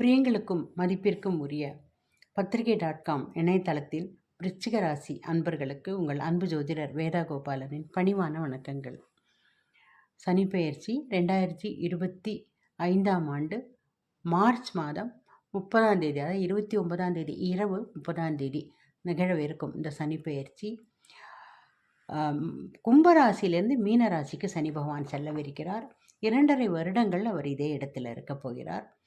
பிரியங்களுக்கும் மதிப்பிற்கும் உரிய பத்திரிகை டாட் காம் இணையதளத்தில் விருச்சிக ராசி அன்பர்களுக்கு உங்கள் அன்பு ஜோதிடர் வேதா கோபாலனின் பணிவான வணக்கங்கள். சனி பெயர்ச்சி ரெண்டாயிரத்தி இருபத்தி ஐந்தாம் ஆண்டு மார்ச் மாதம் முப்பதாம் தேதி அதாவது இருபத்தி ஒன்பதாம் தேதி இரவு முப்பதாம் தேதி நிகழவிருக்கும் இந்த சனி பெயர்ச்சி. ஆம், கும்பராசியிலேருந்து சனி பகவான் செல்லவிருக்கிறார். இரண்டரை வருடங்கள் அவர் இதே இடத்துல இருக்க போகிறார்.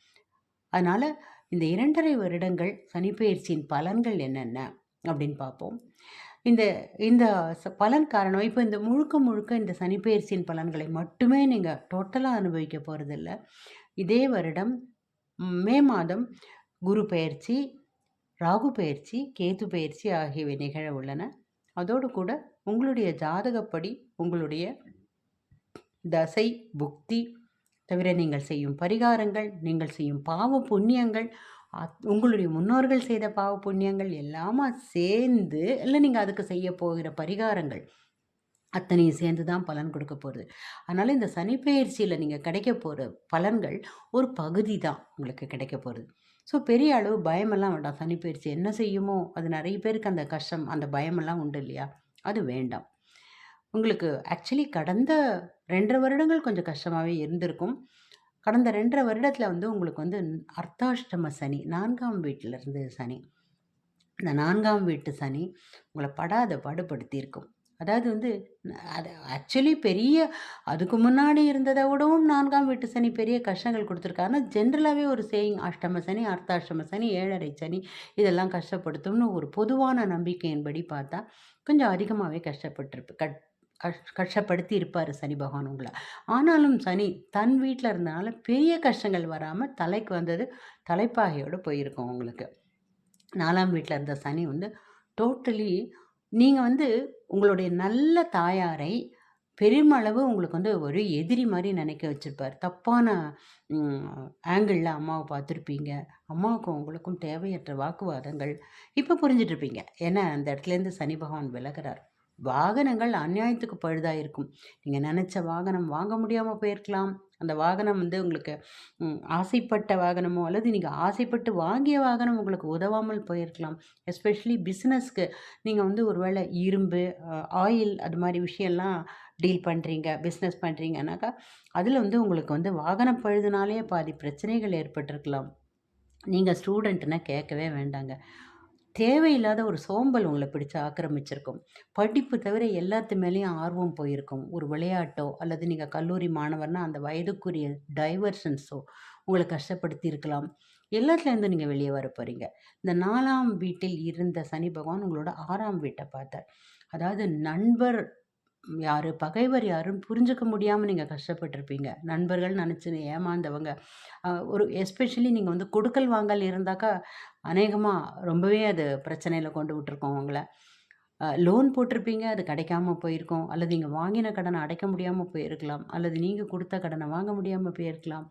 அதனால் இந்த இரண்டரை வருடங்கள் சனிப்பெயர்ச்சியின் பலன்கள் என்னென்ன அப்படின்னு பார்ப்போம். இந்த இந்த பலன் காரணம் இப்போ இந்த முழுக்க முழுக்க இந்த சனிப்பெயர்ச்சியின் பலன்களை மட்டுமே நீங்கள் டோட்டலாக அனுபவிக்க போகிறதில்ல இதே வருடம் மே மாதம் குரு பெயர்ச்சி ராகு பயிற்சி கேது பயிற்சி ஆகியவை நிகழ உள்ளன. அதோடு கூட உங்களுடைய ஜாதகப்படி உங்களுடைய தசை புக்தி தவிர நீங்கள் செய்யும் பரிகாரங்கள் நீங்கள் செய்யும் பாவ புண்ணியங்கள் அத்- உங்களுடைய முன்னோர்கள் செய்த பாவ புண்ணியங்கள் எல்லாமா சேர்ந்து இல்லை நீங்கள் அதுக்கு செய்ய போகிற பரிகாரங்கள் அத்தனையும் சேர்ந்து தான் பலன் கொடுக்க போகிறது அதனால் இந்த சனிப்பெயர்ச்சியில் நீங்கள் கிடைக்க போகிற பலன்கள் ஒரு பகுதி தான் உங்களுக்கு கிடைக்க போகிறது ஸோ பெரிய அளவு பயமெல்லாம் வேண்டாம். சனிப்பெயர்ச்சி என்ன செய்யுமோ அது நிறைய பேருக்கு அந்த கஷ்டம் அந்த பயமெல்லாம் உண்டு இல்லையா? அது வேண்டாம். உங்களுக்கு ஆக்சுவலி கடந்த ரெண்டரை வருடங்கள் கொஞ்சம் கஷ்டமாகவே இருந்திருக்கும். கடந்த ரெண்டரை வருடத்தில் வந்து உங்களுக்கு வந்து அர்த்தாஷ்டம சனி நான்காம் வீட்டில் இருந்து சனி. இந்த நான்காம் வீட்டு சனி உங்களை படாத பாடுபடுத்தியிருக்கும். அதாவது வந்து அது ஆக்சுவலி பெரிய அதுக்கு முன்னாடி இருந்ததை விடவும் நான்காம் வீட்டு சனி பெரிய கஷ்டங்கள் கொடுத்துருக்காங்க ஜென்ரலாகவே ஒரு சேயிங் அஷ்டம சனி அர்த்தாஷ்டம சனி ஏழரை சனி இதெல்லாம் கஷ்டப்படுத்தும்னு ஒரு பொதுவான நம்பிக்கையின்படி பார்த்தா கொஞ்சம் அதிகமாகவே கஷ்டப்பட்டிருப்பு கட் கஷ் கஷ்டப்படுத்தி இருப்பார் சனி பகவான் உங்களை. ஆனாலும் சனி தன் வீட்டில் இருந்தனால பெரிய கஷ்டங்கள் வராமல் தலைக்கு வந்தது தலைப்பாகையோடு போயிருக்கும் உங்களுக்கு. நாலாம் வீட்டில் இருந்த சனி வந்து டோட்டலி நீங்கள் வந்து உங்களுடைய நல்ல தாயாரை பெருமளவு உங்களுக்கு வந்து ஒரு எதிரி மாதிரி நினைக்க வச்சுருப்பார். தப்பான ஆங்கிளில் அம்மாவை பார்த்துருப்பீங்க. அம்மாவுக்கும் உங்களுக்கும் தேவையற்ற வாக்குவாதங்கள். இப்போ புரிஞ்சிட்ருப்பீங்க ஏன்னா அந்த இடத்துலேருந்து சனி பகவான் விலகிறார். வாகனங்கள் அநியாயத்துக்கு பழுதாக இருக்கும். நீங்கள் நினச்ச வாகனம் வாங்க முடியாமல் போயிருக்கலாம். அந்த வாகனம் வந்து உங்களுக்கு ஆசைப்பட்ட வாகனமோ அல்லது நீங்கள் ஆசைப்பட்டு வாங்கிய வாகனம் உங்களுக்கு உதவாமல் போயிருக்கலாம். எஸ்பெஷலி பிஸ்னஸ்க்கு நீங்கள் வந்து ஒருவேளை இரும்பு ஆயில் அது மாதிரி விஷயம்லாம் டீல் பண்ணுறீங்க பிஸ்னஸ் பண்ணுறீங்கன்னாக்கா அதில் வந்து உங்களுக்கு வந்து வாகனம் பழுதுனாலே பாதி பிரச்சனைகள் ஏற்பட்டிருக்கலாம். நீங்கள் ஸ்டூடெண்ட்டுன்னா கேட்கவே வேண்டாங்க. தேவையில்லாத ஒரு சோம்பல் உங்களை பிடிச்சு ஆக்கிரமிச்சிருக்கும். படிப்பு தவிர எல்லாத்து மேலேயும் ஆர்வம் போயிருக்கும். ஒரு விளையாட்டோ அல்லது நீங்கள் கல்லூரி மாணவர்னா அந்த வயதுக்குரிய டைவர்ஷன்ஸோ உங்களை கஷ்டப்படுத்தி இருக்கலாம் எல்லாத்துலேருந்து நீங்கள் வெளியே வர போகிறீங்க இந்த நாலாம் வீட்டில் இருந்த சனி பகவான் உங்களோட ஆறாம் வீட்டை பார்த்தார். அதாவது நண்பர் யார் பகைவர் யாரும் புரிஞ்சுக்க முடியாமல் நீங்கள் கஷ்டப்பட்டிருப்பீங்க. நண்பர்கள் நினச்சி ஏமாந்தவங்க. ஒரு எஸ்பெஷலி நீங்கள் வந்து கொடுக்கல் வாங்கல் இருந்தாக்கா அநேகமாக ரொம்பவே அது பிரச்சனையில் கொண்டு விட்டுருக்கோம் உங்களை. லோன் போட்டிருப்பீங்க அது கிடைக்காம போயிருக்கும். அல்லது நீங்கள் வாங்கின கடனை அடைக்க முடியாமல் போயிருக்கலாம். அல்லது நீங்கள் கொடுத்த கடனை வாங்க முடியாமல் போயிருக்கலாம்.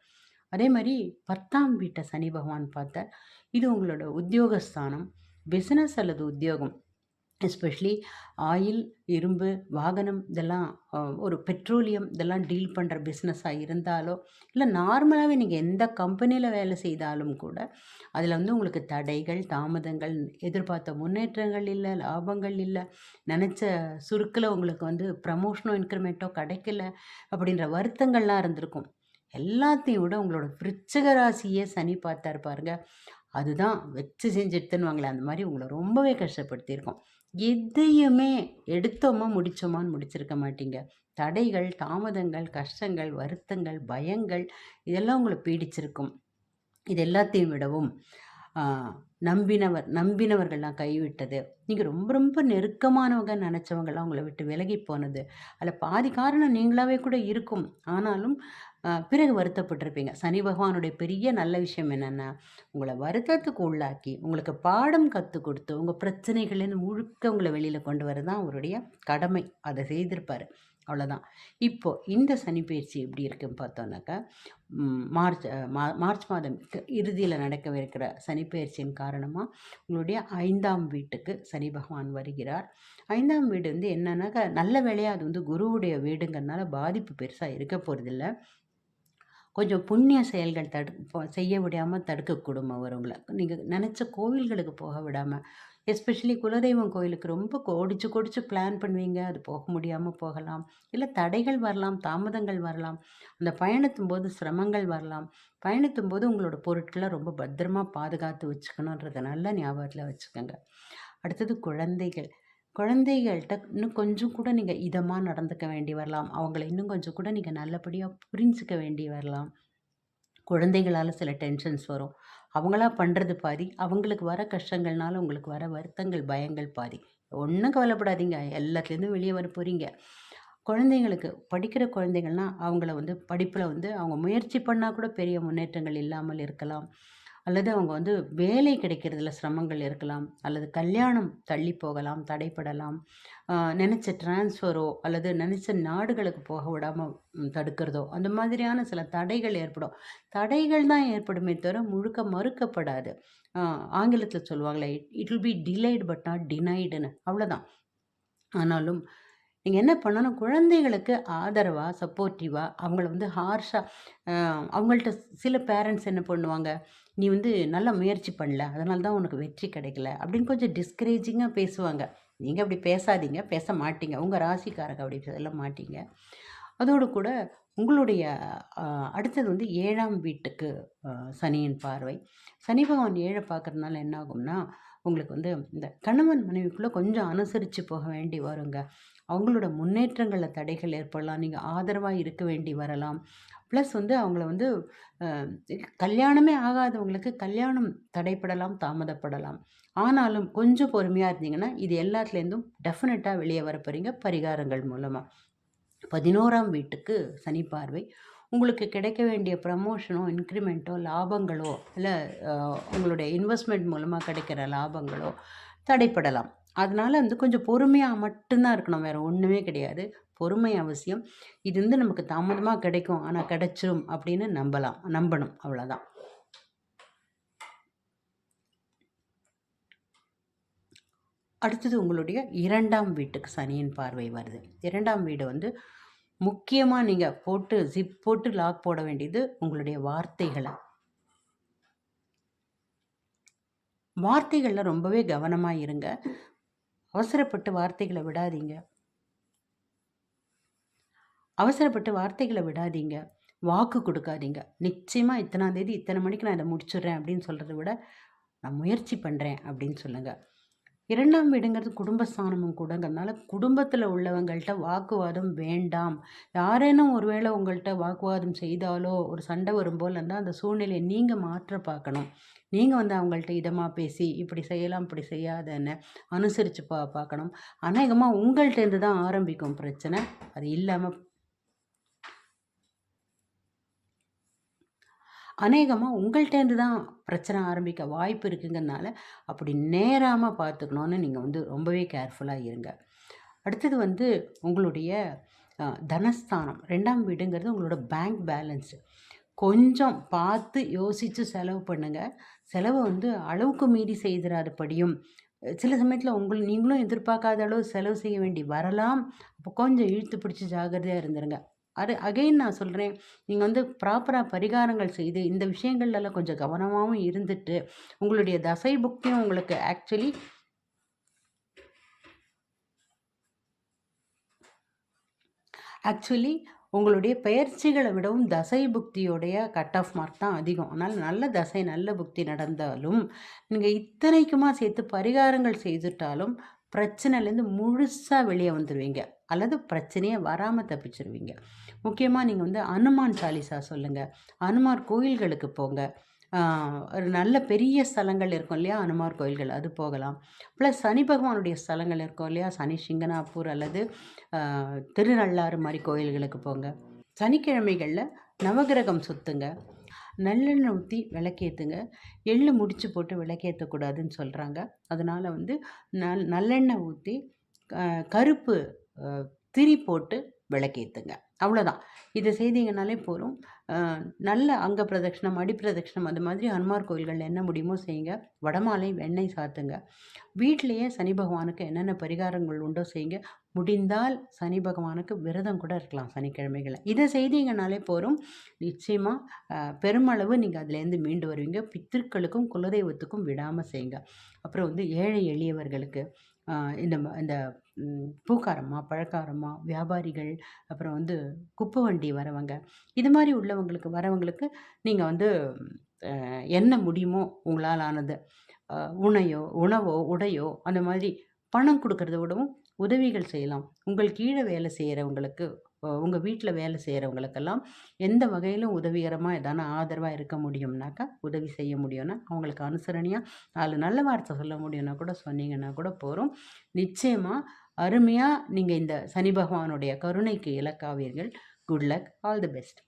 அதே மாதிரி பத்தாம் வீட்டை சனி பகவான் பார்த்த இது உங்களோட உத்தியோகஸ்தானம் பிஸ்னஸ் அல்லது உத்தியோகம்? எஸ்பெஷலி ஆயில் இரும்பு வாகனம் இதெல்லாம் ஒரு பெட்ரோலியம் இதெல்லாம் டீல் பண்ணுற பிஸ்னஸாக இருந்தாலோ இல்லை நார்மலாகவே நீங்கள் எந்த கம்பெனியில் வேலை செய்தாலும் கூட அதில் வந்து உங்களுக்கு தடைகள் தாமதங்கள் எதிர்பார்த்த முன்னேற்றங்கள் இல்லை லாபங்கள் இல்லை நினச்ச சுருக்கில் உங்களுக்கு வந்து ப்ரமோஷனோ இன்க்ரிமெண்ட்டோ கிடைக்கல அப்படின்ற வருத்தங்கள்லாம் இருந்திருக்கும். எல்லாத்தையும் விட உங்களோட விருச்சிக ராசியே சனி பார்த்தாரு பாருங்க. அதுதான் வச்சு செஞ்சுட்டுன்னுவாங்களே அந்த மாதிரி உங்களை ரொம்பவே கஷ்டப்படுத்தியிருக்கோம். எதையுமே எடுத்தோமா முடிச்சோமான்னு முடிச்சிருக்க மாட்டீங்க. தடைகள் தாமதங்கள் கஷ்டங்கள் வருத்தங்கள் பயங்கள் இதெல்லாம் உங்களை பீடிச்சிருக்கும். இது எல்லாத்தையும் விடவும். நம்பினவர் நம்பினவர்கள்லாம் கைவிட்டது. நீங்கள் ரொம்ப ரொம்ப நெருக்கமானவங்க நினச்சவங்கள்லாம் உங்களை விட்டு விலகி போனது. அதில் பாதி காரணம் நீங்களாவே கூட இருக்கும். ஆனாலும் பிறகு வருத்தப்பட்டிருப்பீங்க. சனி பகவானுடைய பெரிய நல்ல விஷயம் என்னென்னா உங்களை வருத்தத்துக்கு உள்ளாக்கி உங்களுக்கு பாடம் கற்றுக் கொடுத்து உங்கள் பிரச்சனைகள்லேருந்து முழுக்க உங்களை வெளியில் கொண்டு வரதான் தான் அவருடைய கடமை. அதை செய்திருப்பார். அவ்வளோதான். இப்போது இந்த சனிப்பெயர்ச்சி எப்படி இருக்குன்னு பார்த்தோன்னாக்கா மார்ச் மா மார்ச் மாதம் இறுதியில் நடக்கவிருக்கிற சனிப்பெயர்ச்சியின் காரணமாக உங்களுடைய ஐந்தாம் வீட்டுக்கு சனி பகவான் வருகிறார். ஐந்தாம் வீடு வந்து என்னன்னாக்கா நல்ல வேலையாக அது வந்து குருவுடைய வீடுங்கிறதுனால பாதிப்பு பெருசாக இருக்க போகிறதில்ல கொஞ்சம் புண்ணிய செயல்கள் தடு செய்ய விடாமல் தடுக்கக்கூடும் அவர் உங்களை. நீங்கள் நினச்ச கோவில்களுக்கு போக விடாமல் எஸ்பெஷலி குலதெய்வம் கோயிலுக்கு ரொம்ப கொடிச்சு கொடிச்சு பிளான் பண்ணுவீங்க. அது போக முடியாமல் போகலாம். இல்லை தடைகள் வரலாம் தாமதங்கள் வரலாம். அந்த பயணத்தும் போது சிரமங்கள் வரலாம். பயணத்தும் போது உங்களோட பொருட்களை ரொம்ப பத்திரமா பாதுகாத்து வச்சுக்கணுன்றத நல்ல ஞாபகத்தில் வச்சுக்கோங்க. அடுத்தது குழந்தைகள். குழந்தைகள்கிட்ட இன்னும் கொஞ்சம் கூட நீங்கள் இதமாக நடந்துக்க வேண்டி வரலாம். அவங்கள இன்னும் கொஞ்சம் கூட நீங்கள் நல்லபடியாக புரிஞ்சுக்க வேண்டி வரலாம். குழந்தைகளால் சில டென்ஷன்ஸ் வரும். அவங்களா பண்ணுறது பாதி அவங்களுக்கு வர கஷ்டங்கள்னால உங்களுக்கு வர வருத்தங்கள் பயங்கள் பாதி. ஒன்றும் கவலைப்படாதீங்க. எல்லாத்துலேருந்தும் வெளியே வர போகிறீங்க குழந்தைங்களுக்கு படிக்கிற குழந்தைகள்னால் அவங்கள வந்து படிப்பில் வந்து அவங்க முயற்சி பண்ணால் கூட பெரிய முன்னேற்றங்கள் இல்லாமல் இருக்கலாம். அல்லது அவங்க வந்து வேலை கிடைக்கிறதுல சிரமங்கள் இருக்கலாம் அல்லது கல்யாணம் தள்ளி போகலாம் தடைப்படலாம் நினச்ச டிரான்ஸ்ஃபரோ அல்லது நினச்ச நாடுகளுக்கு போக விடாமல் தடுக்கிறதோ அந்த மாதிரியான சில தடைகள் ஏற்படும். தடைகள் தான் ஏற்படுமே தவிர முழுக்க மறுக்கப்படாது. ஆங்கிலத்தில் சொல்லுவாங்களே it will be delayed but not டினைடுன்னு அவ்வளோதான் ஆனாலும் நீங்கள் என்ன பண்ணணும்? குழந்தைகளுக்கு ஆதரவாக சப்போர்ட்டிவாக அவங்கள வந்து ஹார்ஷாக அவங்கள்ட்ட சில பேரண்ட்ஸ் என்ன பண்ணுவாங்க? நீ வந்து நல்லா முயற்சி பண்ணல அதனால தான் உனக்கு வெற்றி கிடைக்கல அப்படின்னு கொஞ்சம் டிஸ்கரேஜிங்காக பேசுவாங்க. நீங்கள் அப்படி பேசாதீங்க பேச மாட்டீங்க. உங்கள் ராசிக்காரங்க அப்படி சொல்ல மாட்டீங்க. அதோடு கூட உங்களுடைய அடுத்தது வந்து ஏழாம் வீட்டுக்கு சனியின் பார்வை. சனி பகவான் ஏழை பார்க்குறதுனால என்ன ஆகும்னா உங்களுக்கு வந்து இந்த கணவன் மனைவிக்குள்ளே கொஞ்சம் அனுசரித்து போக வேண்டி வருங்க. அவங்களோட முன்னேற்றங்களில் தடைகள் ஏற்படலாம். நீங்கள் ஆதரவாக இருக்க வேண்டி வரலாம். ப்ளஸ் வந்து அவங்கள வந்து கல்யாணமே ஆகாதவங்களுக்கு கல்யாணம் தடைப்படலாம் தாமதப்படலாம். ஆனாலும் கொஞ்சம் பொறுமையாக இருந்தீங்கன்னா இது எல்லாத்துலேருந்தும் டெஃபினட்டாக வெளியே வர போகிறீங்க பரிகாரங்கள் மூலமாக பதினோராம் வீட்டுக்கு சனி பார்வை. உங்களுக்கு கிடைக்க வேண்டிய ப்ரமோஷனோ இன்க்ரிமெண்ட்டோ லாபங்களோ இல்லை உங்களுடைய இன்வெஸ்ட்மெண்ட் மூலமாக கிடைக்கிற லாபங்களோ தடைப்படலாம். அதனால் வந்து கொஞ்சம் பொறுமையாக மட்டும்தான் இருக்கணும். வேறு ஒன்றுமே கிடையாது. பொறுமை அவசியம். இது வந்து நமக்கு தாமதமாக கிடைக்கும். ஆனால் கிடைச்சிரும் அப்படின்னு நம்பலாம். நம்பணும். அவ்வளோதான் அடுத்தது உங்களுடைய இரண்டாம் வீட்டுக்கு சனியின் பார்வை வருது. இரண்டாம் வீடு வந்து முக்கியமாக நீங்கள் போட்டு ஜிப் போட்டு லாக் போட வேண்டியது உங்களுடைய வார்த்தைகளை. வார்த்தைகளில் ரொம்பவே கவனமாக இருங்க. அவசரப்பட்டு வார்த்தைகளை விடாதீங்க. அவசரப்பட்டு வார்த்தைகளை விடாதீங்க. வாக்கு கொடுக்காதீங்க. நிச்சயமாக இத்தனாம் தேதி இத்தனை மணிக்கு நான் இதை முடிச்சிடுறேன் அப்படின்னு சொல்கிறத விட நான் முயற்சி பண்ணுறேன் அப்படின்னு சொல்லுங்கள் இரண்டாம் வீடுங்கிறது குடும்பஸ்தானமும் கூடங்கிறதுனால குடும்பத்தில் உள்ளவங்கள்ட்ட வாக்குவாதம் வேண்டாம். யாரேனும் ஒருவேளை உங்கள்கிட்ட வாக்குவாதம் செய்தாலோ ஒரு சண்டை வரும்போல் இருந்தால் அந்த சூழ்நிலையை நீங்கள் மாற்ற பார்க்கணும். நீங்கள் வந்து அவங்கள்ட்ட இதமாக பேசி இப்படி செய்யலாம் இப்படி செய்யாதன்னு அனுசரித்து பா பார்க்கணும். அநேகமாக உங்கள்கிட்டேருந்து தான் ஆரம்பிக்கும் பிரச்சனை. அது இல்லாமல் அநேகமாக உங்கள்கிட்டேருந்து தான் பிரச்சனை ஆரம்பிக்க வாய்ப்பு இருக்குங்கிறனால அப்படி நேராமல் பார்த்துக்கணுன்னு நீங்கள் வந்து ரொம்பவே கேர்ஃபுல்லாக இருங்க. அடுத்தது வந்து உங்களுடைய தனஸ்தானம். ரெண்டாம் வீடுங்கிறது உங்களோட பேங்க் பேலன்ஸு கொஞ்சம் பார்த்து யோசித்து செலவு பண்ணுங்கள் செலவை வந்து அளவுக்கு மீறி செய்திராதபடியும் சில சமயத்தில் உங்கள் நீங்களும் எதிர்பார்க்காத அளவு செலவு செய்ய வேண்டி வரலாம். அப்போ கொஞ்சம் இழுத்து பிடிச்சி ஜாகிரதையாக இருந்துருங்க. அது அகைன் நான் சொல்கிறேன் நீங்கள் வந்து ப்ராப்பராக பரிகாரங்கள் செய்து இந்த விஷயங்கள்லாம் கொஞ்சம் கவனமாகவும் இருந்துட்டு உங்களுடைய தசை புக்தியும் உங்களுக்கு ஆக்சுவலி ஆக்சுவலி உங்களுடைய பயிற்சிகளை விடவும் தசை புக்தியோடைய கட் ஆஃப் மார்க் தான் அதிகம். அதனால் நல்ல தசை நல்ல புக்தி நடந்தாலும் நீங்கள் இத்தனைக்குமா சேர்த்து பரிகாரங்கள் செய்துட்டாலும் பிரச்சனைலேருந்து முழுசாக வெளியே வந்துடுவீங்க அல்லது பிரச்சனையே வராமல் தப்பிச்சிருவீங்க. முக்கியமாக நீங்கள் வந்து அனுமான் சாலிசா சொல்லுங்கள் அனுமார் கோயில்களுக்கு போங்க. ஒரு நல்ல பெரிய ஸ்தலங்கள் இருக்கும் இல்லையா? அனுமார் கோயில்கள் அது போகலாம். ப்ளஸ் சனி பகவானுடைய ஸ்தலங்கள் இருக்கும் இல்லையா? சனி சிங்கனாப்பூர் அல்லது திருநள்ளாறு மாதிரி கோயில்களுக்கு போங்க. சனிக்கிழமைகளில் நவகிரகம் சுற்றுங்க நல்லெண்ணெய் ஊற்றி விளக்கேற்றுங்க எள்ளு முடிச்சு போட்டு விளக்கேற்றக்கூடாதுன்னு சொல்கிறாங்க அதனால் வந்து நல் நல்லெண்ணெய் ஊற்றி கருப்பு திரி போட்டு விளக்கேற்றுங்க அவ்வளோதான். இதை செய்தீங்கனாலே போதும். நல்ல அங்க பிரதட்சணம் அடி பிரதட்சணம் அது மாதிரி ஹனுமார் கோயில்களில் என்ன முடியுமோ செய்யுங்க. வடமாலை வெண்ணெய் சாத்துங்க. வீட்டிலையே சனி பகவானுக்கு என்னென்ன பரிகாரங்கள் உண்டோ செய்யுங்க. முடிந்தால் சனி பகவானுக்கு விரதம் கூட இருக்கலாம் சனிக்கிழமைகளை இதை செய்தீங்கனாலே போதும். நிச்சயமாக பெருமளவு நீங்கள் அதுலேருந்து மீண்டு வருவீங்க. பித்திருக்களுக்கும் குலதெய்வத்துக்கும் விடாமல் செய்யுங்க. அப்புறம் வந்து ஏழை எளியவர்களுக்கு இந்த இந்த பூக்காரம்மா பழக்காரம்மா வியாபாரிகள் அப்புறம் வந்து குப்பை வண்டி வரவங்க இது மாதிரி உள்ளவங்களுக்கு வரவங்களுக்கு நீங்கள் வந்து என்ன முடியுமோ உங்களால் ஆனது உணையோ உணவோ உடையோ அந்த மாதிரி பணம் கொடுக்கறத விடவும் உதவிகள் செய்யலாம். உங்கள் கீழே வேலை செய்கிறவங்களுக்கு உங்கள் வீட்டில் வேலை செய்கிறவங்களுக்கெல்லாம் எந்த வகையிலும் உதவிகரமாக எதான ஆதரவாக இருக்க முடியும்னாக்கா உதவி செய்ய முடியும்னா அவங்களுக்கு அனுசரணையாக நாலு நல்ல வார்த்தை சொல்ல முடியும்னா கூட சொன்னீங்கன்னா கூட போகிறோம் நிச்சயமாக அருமையாக நீங்கள் இந்த சனி பகவானுடைய கருணைக்கு இலக்காவீர்கள். Good luck all the best